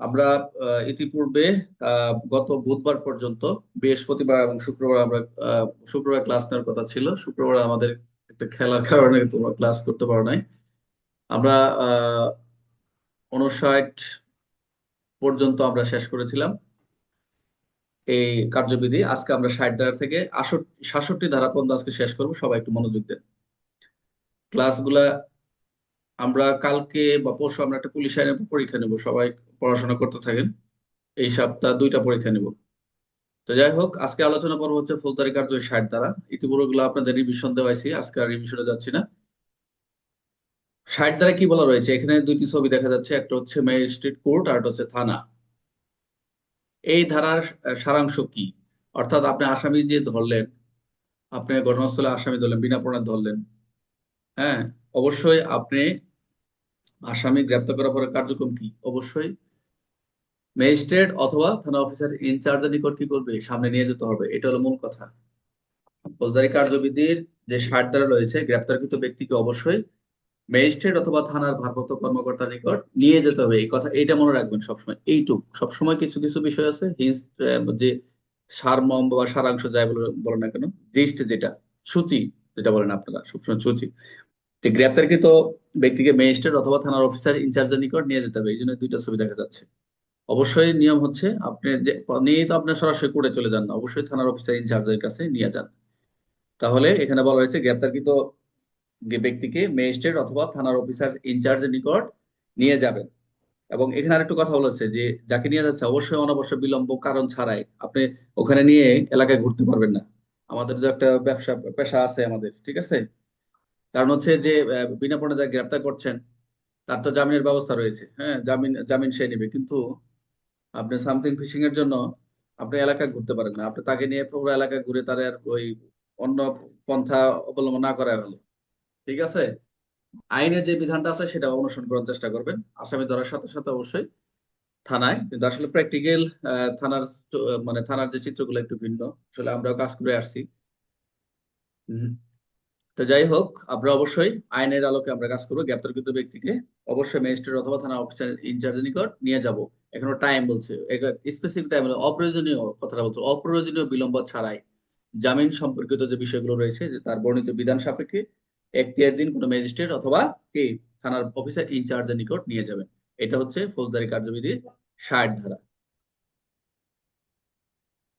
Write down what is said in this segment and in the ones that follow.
আমরা ইতিপূর্বে গত বুধবার পর্যন্ত বৃহস্পতিবার এবং শুক্রবার আমরা শুক্রবার ক্লাস নেওয়ার কথা ছিল। শুক্রবার আমাদের একটা খেলার কারণে তোমরা ক্লাস করতে পারো নাই। আমরা উনষাট পর্যন্ত আমরা শেষ করেছিলাম এই কার্যবিধি। আজকে আমরা ষাট ধারা থেকে সাতষট্টি ধারা পর্যন্ত আজকে শেষ করব। সবাই একটু মনোযোগ দেন। ক্লাসগুলা আমরা কালকে বা পরশু আমরা একটা পুলিশ আইনের পরীক্ষা নেব, সবাই পড়াশোনা করতে থাকেন। এই সপ্তাহ দুইটা পরীক্ষা নেব। তো যাই হোক, আজকে আলোচনা পর্ব হচ্ছে ফৌজদারি কার্য ষাট দ্বারা ইতিপূর্বে গুলো আপনাদের রিভিশন দেওয়াইছি, আজকে আর রিভিশনে যাচ্ছি না। ষাট দ্বারা কি বলা রয়েছে? এখানে দুইটি ছবি দেখা যাচ্ছে, একটা হচ্ছে ম্যাজিস্ট্রেট কোর্ট আর হচ্ছে থানা। এই ধারার সারাংশ কি? অর্থাৎ আপনি আসামি যে ধরলেন, আপনি ঘটনাস্থলে আসামি ধরলেন, বিনা প্রমাণে ধরলেন হ্যাঁ অবশ্যই আপনি আসামি গ্রেপ্তার করার পরে কার্যক্রম কি? অবশ্যই। ম্যাজিস্ট্রেট অথবা থানা অফিসার ইনচার্জের নিকট কি করবে? সামনে নিয়ে যেতে হবে। এটা হলো মূল কথা। ফৌজদারি কার্যবিধির যে ষাট দ্বারা রয়েছে, গ্রেপ্তারকৃত ব্যক্তিকে অবশ্যই ম্যাজিস্ট্রেট অথবা থানার ভারপ্রাপ্ত কর্মকর্তার নিকট নিয়ে যেতে হবে। এই কথা, এইটা মনে রাখবেন সবসময়। এইটুক। সবসময় কিছু কিছু বিষয় আছে। হিন্স যে সারমর্ম বা সারাংশ যাই বলে, বলো না কেন, জিস্ট যেটা, সূচি, যেটা বলেন আপনারা, সবসময় সূচি। যে গ্রেপ্তারকৃত ব্যক্তিকে ম্যাজিস্ট্রেট অথবা থানার অফিসার ইনচার্জের নিকট নিয়ে যেতে হবে, এই জন্য দুইটা ছবি দেখা যাচ্ছে। অবশ্যই নিয়ম হচ্ছে আপনি যে, নিয়ে তো আপনি সরাসরি কোর্টে চলে যান না, অবশ্যই থানার অফিসার ইনচার্জের কাছে নিয়ে যান। তাহলে এখানে বলা হয়েছে গ্রেপ্তারকৃত ব্যক্তিকে ম্যাজিস্ট্রেট অথবা থানার অফিসার ইনচার্জের নিকট নিয়ে যাবেন। এবং এখানে আরেকটু কথা বলেছে যে, যাকে নিয়ে যাচ্ছে অবশ্যই অনাবশ্যক বিলম্ব কারণ ছাড়াই আপনি ওখানে নিয়ে এলাকায় ঘুরতে পারবেন না। আমাদের যে একটা ব্যবসা, পেশা আছে আমাদের, ঠিক আছে? কারণ হচ্ছে যে বিনা পণে যা গ্রেপ্তার করছেন, তার তো জামিনের ব্যবস্থা রয়েছে হ্যাঁ জামিন জামিন সে নেবে। কিন্তু আপনি সামথিং ফিশিং এর জন্য আপনি এলাকায় ঘুরতে পারেন না। আপনি তাকে নিয়ে পুরো এলাকায় ঘুরে তার আর ওই অন্য পন্থা অবলম্বন না করা ভালো ঠিক আছে? আইনের যে বিধানটা আছে সেটা অনুসরণ করার চেষ্টা করবেন। আসামি ধরার সাথে সাথে অবশ্যই থানায়, কিন্তু আসলে প্র্যাকটিক্যাল থানার মানে থানার যে চিত্রগুলো একটু ভিন্ন। আসলে আমরাও কাজ করে আসছি। তো যাই হোক, আমরা অবশ্যই আইনের আলোকে আমরা কাজ করব। গ্রেপ্তারকৃত ব্যক্তিকে অবশ্যই ম্যাজিস্ট্রেট অথবা থানা অফিসার ইনচার্জের নিকট নিয়ে যাব। এখনও টাইম বলছে স্পেসিফিক টাইম অপ্রয়োজনীয় কথাটা বলছে, অপ্রয়োজনীয় বিলম্ব ছাড়াই জামিন সম্পর্কিত যে বিষয়গুলো রয়েছে, যে তার বর্ণিত বিধান সাপেক্ষে এখতিয়ার দিন কোনো ম্যাজিস্ট্রেট অথবা কে থানার অফিসার ইনচার্জের নিকট নিয়ে যাবেন। এটা হচ্ছে ফৌজদারি কার্যবিধি ষাট ধারা।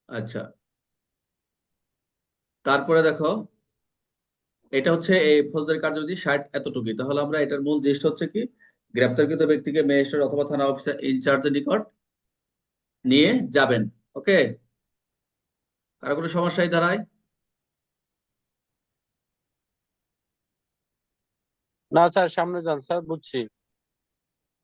আচ্ছা। তারপরে দেখো এটা হচ্ছে এই ফৌজদারি কার্যবিধি ষাট এতটুকুই। তাহলে আমরা এটার মূল দৃষ্টি হচ্ছে কি? গ্রেপ্তারকৃত ব্যক্তিকে ম্যাজিস্ট্রেট অথবা থানা অফিসার ইনচার্জের নিকট নিয়ে যাবেন, ওকে? কারও কোনো সমস্যা দাঁড়ায় না স্যার, সামনে যান স্যার, বুঝছি।